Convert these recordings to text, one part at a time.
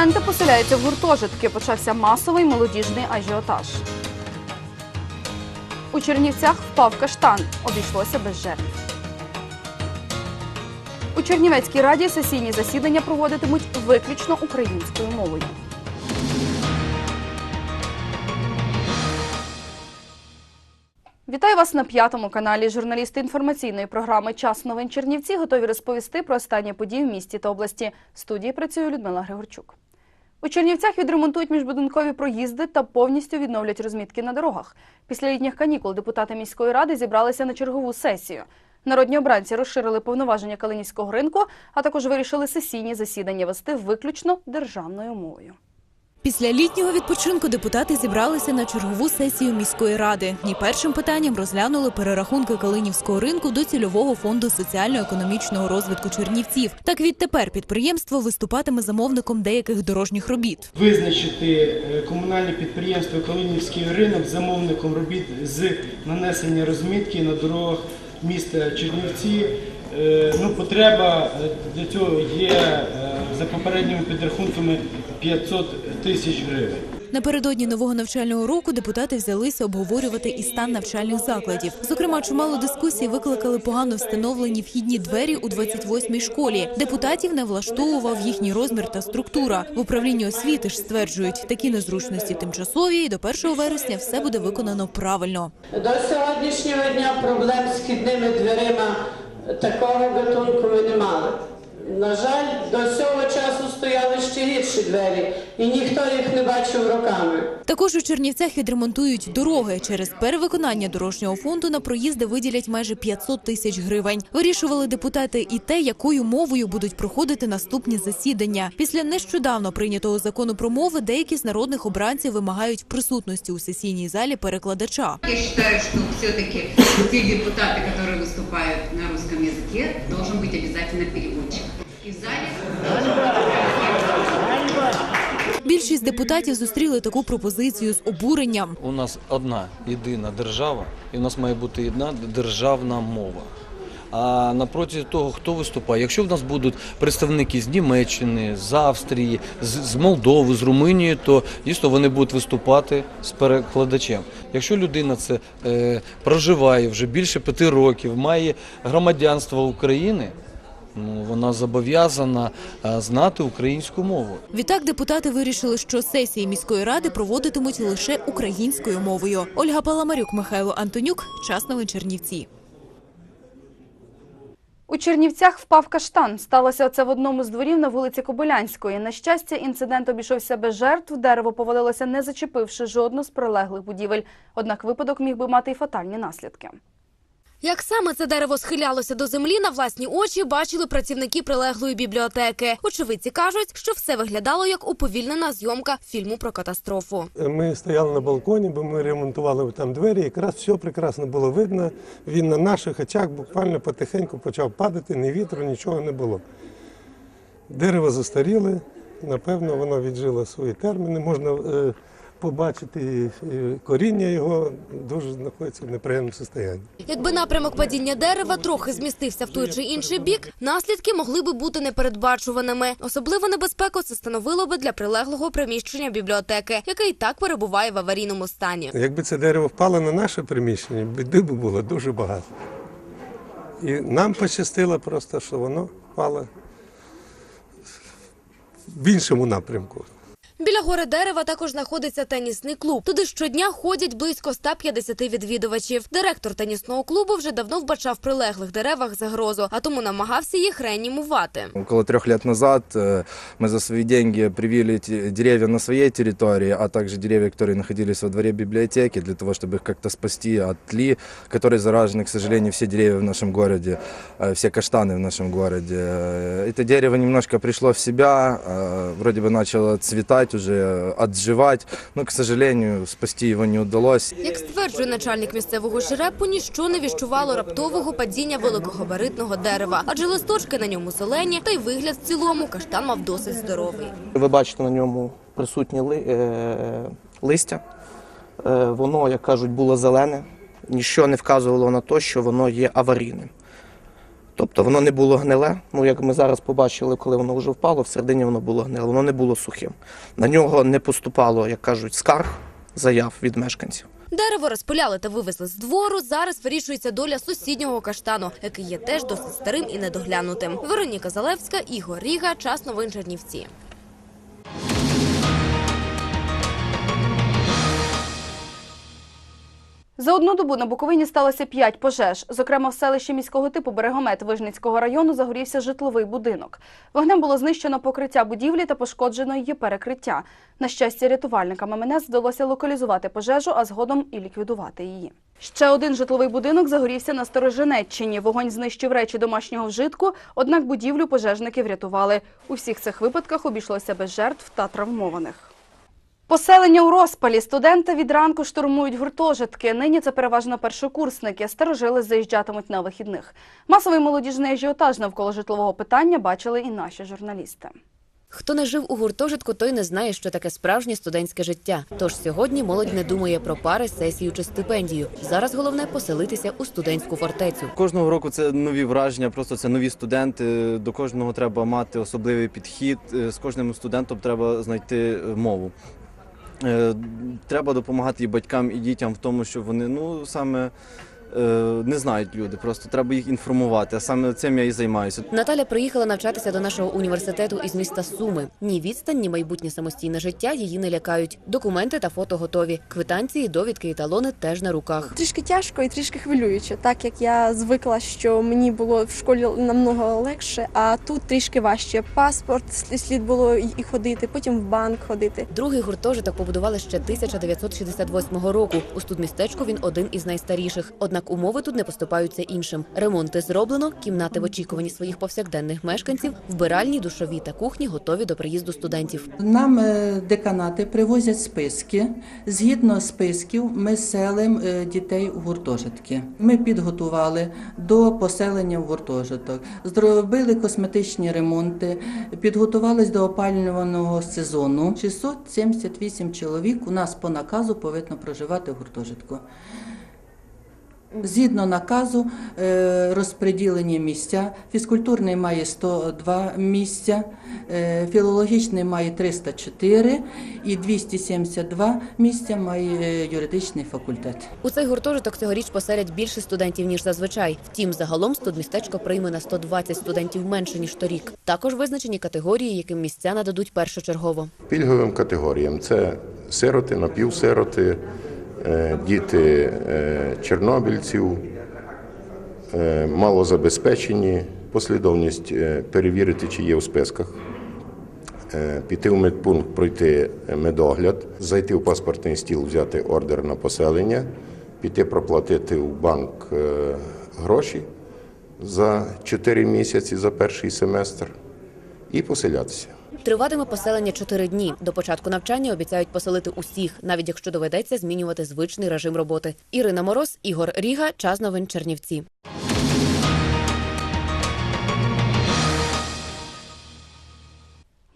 Студенти поселяються в гуртожитки. Почався масовий молодіжний ажіотаж. У Чернівцях впав каштан. Обійшлося без жертв. У Чернівецькій раді сесійні засідання проводитимуть виключно українською мовою. Вітаю вас на п'ятому каналі. Журналісти інформаційної програми Час новин Чернівці готові розповісти про останні події в місті та області. В студії працює Людмила Григорчук. У Чернівцях відремонтують міжбудинкові проїзди та повністю відновлять розмітки на дорогах. Після літніх канікул депутати міської ради зібралися на чергову сесію. Народні обранці розширили повноваження Калинівського ринку, а також вирішили сесійні засідання вести виключно державною мовою. Після літнього відпочинку депутати зібралися на чергову сесію міської ради. І першим питанням розглянули перерахунки Калинівського ринку до цільового фонду соціально-економічного розвитку Чернівців. Так відтепер підприємство виступатиме замовником деяких дорожніх робіт. Визначити е, комунальне підприємство Калинівський ринок замовником робіт з нанесення розмітки на дорогах міста Чернівці. Е, Ну, потреба е, для цього є е, за попередніми підрахунками 500 тисяч гривень. Напередодні нового навчального року депутати взялися обговорювати і стан навчальних закладів. Зокрема, чимало дискусій викликали погано встановлені вхідні двері у 28-й школі. Депутатів не влаштовував їхній розмір та структура. В управлінні освіти ж стверджують, такі незручності тимчасові, і до 1 вересня все буде виконано правильно. До сьогоднішнього дня проблем з вхідними дверима такого гатунку ми не мали. На жаль, до цього часу стояли ще гірші двері, і ніхто їх не бачив роками. Також у Чернівцях відремонтують дороги. Через перевиконання дорожнього фонду на проїзди виділять майже 500 тисяч гривень. Вирішували депутати і те, якою мовою будуть проходити наступні засідання. Після нещодавно прийнятого закону про мови деякі з народних обранців вимагають присутності у сесійній залі перекладача. Я считаю, что все-таки те депутаты, которые выступают на русском языке, должен быть обязательно переводчик. Більшість депутатів зустріли таку пропозицію з обуренням. У нас одна єдина держава, і у нас має бути одна державна мова. А напроти того, хто виступає, якщо в нас будуть представники з Німеччини, з Австрії, з, з Молдови, з Румунії, то дійсно вони будуть виступати з перекладачем. Якщо людина це е, проживає вже більше п'яти років, має громадянство України, вона зобов'язана е, знати українську мову. Відтак депутати вирішили, що сесії міської ради проводитимуть лише українською мовою. Ольга Паламарюк, Михайло Антонюк, час новин Чернівці. У Чернівцях впав каштан. Сталося це в одному з дворів на вулиці Кобилянської. На щастя, інцидент обійшовся без жертв. Дерево повалилося, не зачепивши жодну з прилеглих будівель. Однак випадок міг би мати й фатальні наслідки. Як саме це дерево схилялося до землі, на власні очі бачили працівники прилеглої бібліотеки. Очевидці кажуть, що все виглядало як уповільнена зйомка фільму про катастрофу. Ми стояли на балконі, бо ми ремонтували там двері. Якраз все прекрасно було видно. Він на наших очах буквально потихеньку почав падати, ні вітру, нічого не було. Дерево застаріле, напевно, воно віджило свої терміни. Можна е, побачити е, коріння його дуже знаходиться в неприємному стані. Якби напрямок падіння дерева трохи змістився в той чи інший бік, наслідки могли би бути непередбачуваними. Особливо небезпеку це становило би для прилеглого приміщення бібліотеки, яке і так перебуває в аварійному стані. Якби це дерево впало на наше приміщення, біди б було дуже багато. І нам пощастило просто, що воно впало в іншому напрямку. Біля гори дерева також знаходиться тенісний клуб. Туди щодня ходять близько 150 відвідувачів. Директор тенісного клубу вже давно вбачав в прилеглих деревах загрозу, а тому намагався їх реанімувати. Около трех лет назад э, мы за свои деньги привили эти деревья на своей территории, а также деревья, которые находились во дворе библиотеки, для того, чтобы их как-то спасти от тли, которые заражены, к сожалению, все деревья в нашем городе, э, все каштаны в нашем городе. Э, Это дерево немножко пришло в себя, э, вроде бы начало цветать уже, отживать, но, к сожалению, спасти его не удалось. Як стверджує начальник місцевого жерепу, ніщо не віщувало раптового падіння великогабаритного дерева, адже листочки на ньому зелені, та й вигляд в цілому каштан мав досить здоровий. Ви бачите на ньому присутнє ли, е, листя. Е, воно, як кажуть, було зелене. Ніщо не вказувало на те, що воно є аварійним. Тобто воно не було гниле. Ну, як ми зараз побачили, коли воно вже впало, всередині воно було гниле, воно не було сухим. На нього не поступало, як кажуть, скарг, заяв від мешканців. Дерево розпиляли та вивезли з двору. Зараз вирішується доля сусіднього каштану, який є теж досить старим і недоглянутим. Вероніка Залевська, Ігор Ріга, час новин Чернівці. За одну добу на Буковині сталося п'ять пожеж. Зокрема, в селищі міського типу Берегомет Вижницького району загорівся житловий будинок. Вогнем було знищено покриття будівлі та пошкоджено її перекриття. На щастя, рятувальникам МНС вдалося локалізувати пожежу, а згодом і ліквідувати її. Ще один житловий будинок загорівся на Сторожинеччині. Вогонь знищив речі домашнього вжитку, однак будівлю пожежники врятували. У всіх цих випадках обійшлося без жертв та травмованих. Поселення у розпалі. Студенти від ранку штурмують гуртожитки. Нині це переважно першокурсники. Старожили заїжджатимуть на вихідних. Масовий молодіжний ажіотаж навколо житлового питання бачили і наші журналісти. Хто не жив у гуртожитку, той не знає, що таке справжнє студентське життя. Тож сьогодні молодь не думає про пари, сесію чи стипендію. Зараз головне поселитися у студентську фортецю. Кожного року це нові враження, просто це нові студенти. До кожного треба мати особливий підхід. З кожним студентом треба знайти мову. Е, Треба допомагати і батькам, і дітям в тому, що вони ну саме не знають люди. Просто треба їх інформувати. А саме цим я і займаюся. Наталя приїхала навчатися до нашого університету із міста Суми. Ні відстань, ні майбутнє самостійне життя її не лякають. Документи та фото готові. Квитанції, довідки і талони теж на руках. Трішки тяжко і трішки хвилююче, так як я звикла, що мені було в школі намного легше, а тут трішки важче. Паспорт слід- слід було і ходити, потім в банк ходити. Другий гуртожиток побудували ще 1968 року. У студмістечку він один із найстаріших. Однак умови тут не поступаються іншим. Ремонти зроблено, кімнати в очікуванні своїх повсякденних мешканців, вбиральні, душові та кухні готові до приїзду студентів. Нам е, деканати привозять списки. Згідно списків, ми селимо е, дітей у гуртожитки. Ми підготували до поселення в гуртожиток, зробили косметичні ремонти, підготувались до опалювального сезону. 678 чоловік у нас по наказу повинно проживати в гуртожитку. Згідно наказу е, розподілені місця. Фізкультурний має 102 місця, е, філологічний має 304 і 272 місця має е, юридичний факультет. У цей гуртожиток цьогоріч поселять більше студентів ніж зазвичай. Втім, загалом студмістечко прийме на 120 студентів менше ніж торік. Також визначені категорії, яким місця нададуть першочергово. Пільговим категоріям це сироти, напівсироти, діти е, чорнобильців, е, малозабезпечені, послідовність е, перевірити, чи є у списках, е, піти в медпункт, пройти медогляд, зайти в паспортний стіл, взяти ордер на поселення, піти проплатити в банк е, гроші за 4 місяці за перший семестр і поселятися. Триватиме поселення чотири дні. До початку навчання обіцяють поселити усіх, навіть якщо доведеться змінювати звичний режим роботи. Ірина Мороз, Ігор Ріга, час новин Чернівці.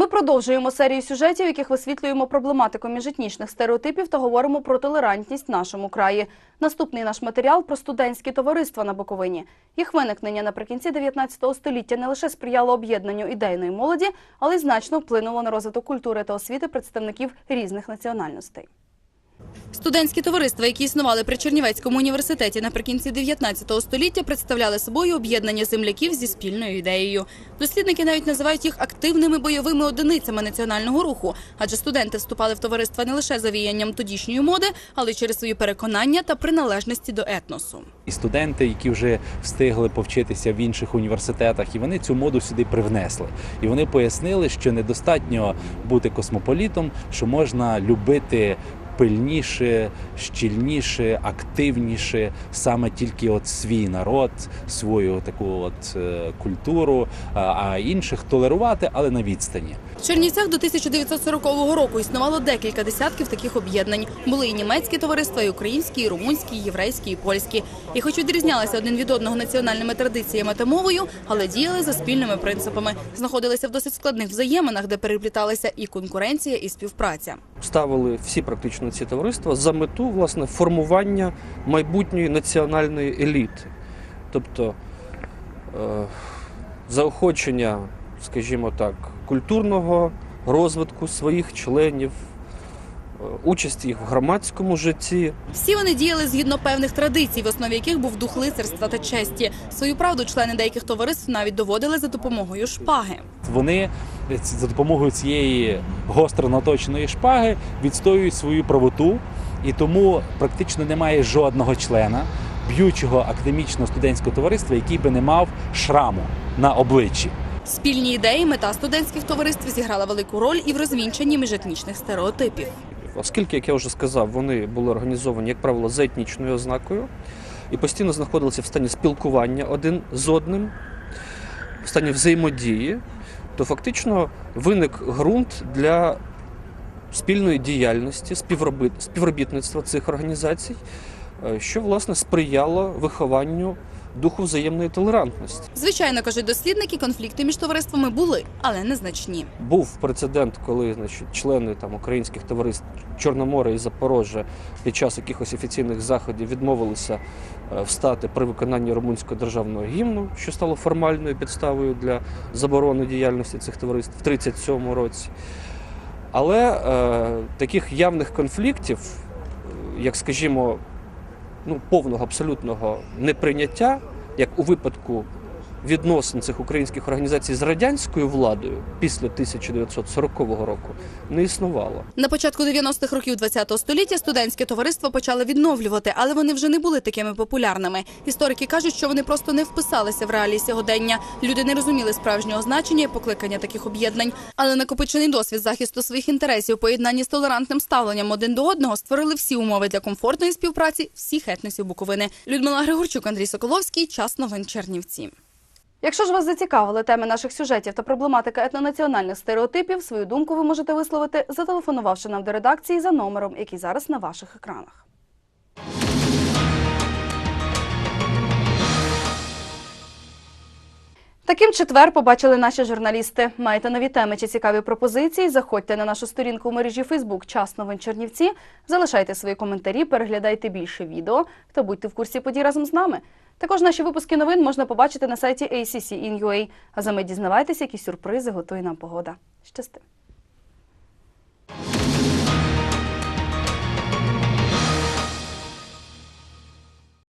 Ми продовжуємо серію сюжетів, яких висвітлюємо проблематику міжетнічних стереотипів та говоримо про толерантність в нашому краї. Наступний наш матеріал про студентські товариства на Буковині. Їх виникнення наприкінці 19 століття не лише сприяло об'єднанню ідейної молоді, але й значно вплинуло на розвиток культури та освіти представників різних національностей. Студентські товариства, які існували при Чернівецькому університеті наприкінці 19 століття, представляли собою об'єднання земляків зі спільною ідеєю. Дослідники навіть називають їх активними бойовими одиницями національного руху, адже студенти вступали в товариства не лише за віянням тодішньої моди, але й через свої переконання та приналежності до етносу. і студенти, які вже встигли повчитися в інших університетах, і вони цю моду сюди привнесли. І вони пояснили, що недостатньо бути космополітом, що можна любити. Пильніше, щільніше, активніше, саме тільки от свій народ, свою таку от е, культуру, а- а інших толерувати, але на відстані. В Чернівцях до 1940 року існувало декілька десятків таких об'єднань. Були і німецькі товариства, і українські, і румунські, і єврейські, і польські. І хоч відрізнялися один від одного національними традиціями та мовою, але діяли за спільними принципами. Знаходилися в досить складних взаєминах, де перепліталися і конкуренція, і співпраця. ставили всі практично ці товариства за мету власне формування майбутньої національної еліти. Тобто е, заохочення, скажімо так, культурного розвитку своїх членів, е, участі їх в громадському житті. Всі вони діяли згідно певних традицій, в основі яких був дух лицарства та честі. Свою правду члени деяких товариств навіть доводили за допомогою шпаги. Вони за допомогою цієї гостро наточеної шпаги відстоюють свою правоту, і тому практично немає жодного члена б'ючого академічного студентського товариства, який би не мав шраму на обличчі. Спільні ідеї, мета студентських товариств зіграла велику роль і в розвінчанні міжетнічних стереотипів. Оскільки, як я вже сказав, вони були організовані, як правило, за етнічною ознакою і постійно знаходилися в стані спілкування один з одним, в стані взаємодії, то фактично виник ґрунт для спільної діяльності, співробітництва цих організацій, е, що власне сприяло вихованню духу взаємної толерантності. Звичайно, кажуть дослідники, конфлікти між товариствами були, але незначні. Був прецедент, коли значить, члени там українських товариств Чорноморя і Запорожжя під час якихось офіційних заходів відмовилися е, встати при виконанні румунського державного гімну, що стало формальною підставою для заборони діяльності цих товариств в 1937 році. Але е, таких явних конфліктів, е, як скажімо, ну, повного абсолютного неприйняття, як у випадку відносин цих українських організацій з радянською владою після 1940 року не існувало. На початку 90-х років ХХ століття студентське товариство почали відновлювати, але вони вже не були такими популярними. Історики кажуть, що вони просто не вписалися в реалії сьогодення. Люди не розуміли справжнього значення і покликання таких об'єднань. Але накопичений досвід захисту своїх інтересів, поєднанні з толерантним ставленням один до одного, створили всі умови для комфортної співпраці всіх етносів Буковини. Людмила Григорчук, Андрій Соколовський. Час новин Чернівці. Якщо ж вас зацікавили теми наших сюжетів та проблематика етнонаціональних стереотипів, свою думку ви можете висловити, зателефонувавши нам до редакції за номером, який зараз на ваших екранах. Таким четвер побачили наші журналісти. Маєте нові теми чи цікаві пропозиції? Заходьте на нашу сторінку у мережі Фейсбук Час новин Чернівці. Залишайте свої коментарі, переглядайте більше відео та будьте в курсі подій разом з нами. Також наші випуски новин можна побачити на сайті ACC.in.ua. А за ми дізнавайтеся, які сюрпризи готує нам погода. Щасти!